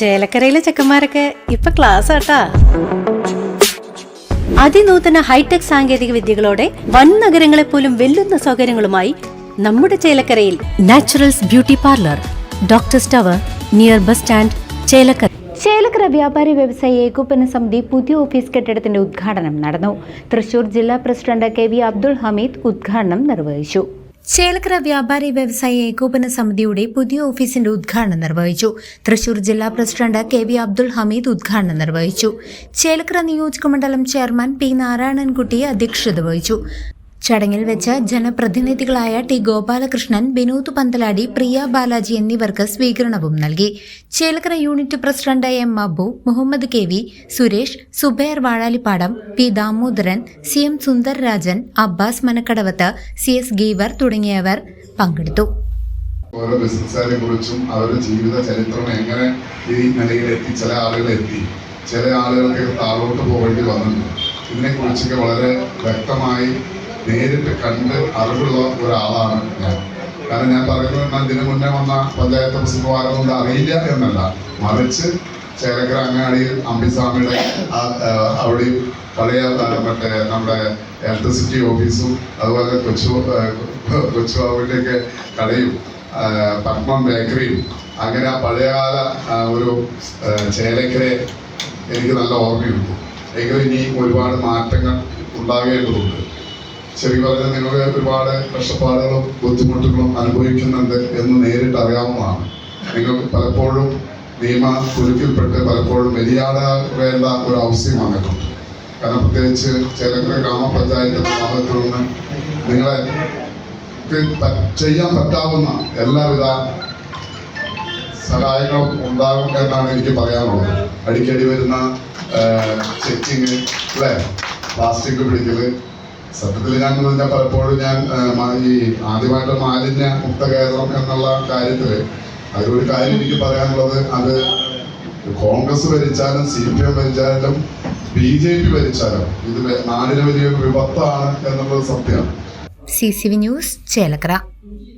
ചേലക്കരയിലെ ചെക്കന്മാരൊക്കെ ഇപ്പൊ ക്ലാസ് ആട്ടാ. അതിനൂതന ഹൈടെക് സാങ്കേതിക വിദ്യകളോടെ വൻ നഗരങ്ങളെ പോലും വെല്ലുന്ന സൗകര്യങ്ങളുമായി നമ്മുടെ ചേലക്കരയിൽ Naturals beauty parlour doctor tower near bus stand Chelakkara. Chelakkara വ്യാപാരി വ്യവസായി ഏകോപന സമിതി പുതിയ ഓഫീസ് കെട്ടിടത്തിന്റെ ഉദ്ഘാടനം നടന്നു. തൃശൂർ ജില്ലാ president K V Abdul Hameed ഉദ്ഘാടനം നിർവഹിച്ചു. ചേലക്കര വ്യാപാരി വ്യവസായ ഏകോപന സമിതിയുടെ പുതിയ ഓഫീസിന്റെ ഉദ്ഘാടനം നിർവഹിച്ചു. തൃശൂർ ജില്ലാ president K V Abdul Hameed ഉദ്ഘാടനം നിർവഹിച്ചു. ചേലക്കര നിയോജകമണ്ഡലം ചെയർമാൻ പി നാരായണൻകുട്ടി അധ്യക്ഷത വഹിച്ചു. ചടങ്ങിൽ വെച്ച് ജനപ്രതിനിധികളായ ടി ഗോപാലകൃഷ്ണൻ വിനോദ് പന്തലാടി പ്രിയ ബാലാജി എന്നിവർക്ക് സ്വീകരണവും നൽകി. Chelakkara unit president M Abu Muhammad K V Suresh Zubair Vazhalippadam P Damodaran C M Sundarrajan Abbas Manakkadavath C S Geevar തുടങ്ങിയവർ പങ്കെടുത്തു. ഓരോ അവരുടെ ജീവിത ചരിത്രം എങ്ങനെ ഈ നിലയിലെത്തി ചില എത്തി. ചില ആളുകൾക്ക് താഴോട്ട് പോകേണ്ടി വന്നിട്ടുണ്ട്. ഇതിനെക്കുറിച്ചൊക്കെ വളരെ വ്യക്തമായി നേരിട്ട് കണ്ട് അറിവുള്ള ഒരാളാണ് ഞാൻ. കാരണം ഞാൻ പറയുന്നത് ഇതിനു മുന്നേ വന്ന പഞ്ചായത്ത് പ്രസിഡന്റ് കൊണ്ട് അറിയില്ല എന്നല്ല. മറിച്ച് ചേലക്കര അങ്ങാടിയിൽ അമ്പിസ്വാമിയുടെ അവിടെയും പഴയ മറ്റേ നമ്മുടെ ഇലക്ട്രിസിറ്റി ഓഫീസും അതുപോലെ കൊച്ചു ആ, കൊച്ചുബാബുവിന്റെയൊക്കെ കടയും പത്മം ബേക്കറിയും അങ്ങനെ ആ പഴയകാല ഒരു ചേലക്കരെ എനിക്ക് നല്ല ഓർമ്മയുണ്ട്. എങ്കിലും ഇനി ഒരുപാട് മാറ്റങ്ങൾ ഉണ്ടാകേണ്ടതുണ്ട്. ശരി പറഞ്ഞാൽ നിങ്ങൾ ഒരുപാട് കഷ്ടപ്പാടുകളും ബുദ്ധിമുട്ടുകളും അനുഭവിക്കുന്നുണ്ട് എന്ന് നേരിട്ട് അറിയാവുന്നതാണ്. നിങ്ങൾ പലപ്പോഴും നിയമ കുരുക്കിൽപ്പെട്ട് പലപ്പോഴും വലിയാടേണ്ട ഒരു അവസ്ഥയും വന്നിട്ടുണ്ട്. കാരണം പ്രത്യേകിച്ച് ചേലക്കര ഗ്രാമപഞ്ചായത്തിന്റെ ഭാഗത്തു നിന്ന് നിങ്ങളെ ചെയ്യാൻ പറ്റാവുന്ന എല്ലാവിധ സഹായങ്ങളും ഉണ്ടാകും എന്നാണ് എനിക്ക് പറയാനുള്ളത്. അടിക്കടി വരുന്ന ചെക്കിങ് അല്ലേ? പ്ലാസ്റ്റിക് പിടിക്കൽ സത്യത്തിൽ ഞാൻ പറഞ്ഞ പലപ്പോഴും ഞാൻ ഈ ആദ്യമായിട്ട് മാലിന്യ മുക്ത കേരളം എന്നുള്ള കാര്യത്തിൽ അതിലൊരു കാര്യം എനിക്ക് പറയാനുള്ളത് അത് കോൺഗ്രസ് ഭരിച്ചാലും സി പി എം ഭരിച്ചാലും ബി ജെ പി ഭരിച്ചാലും ഇത് നാടിന് വലിയൊരു വിപത്താണ് എന്നുള്ളത് സത്യമാണ് C C V news Chelakkara.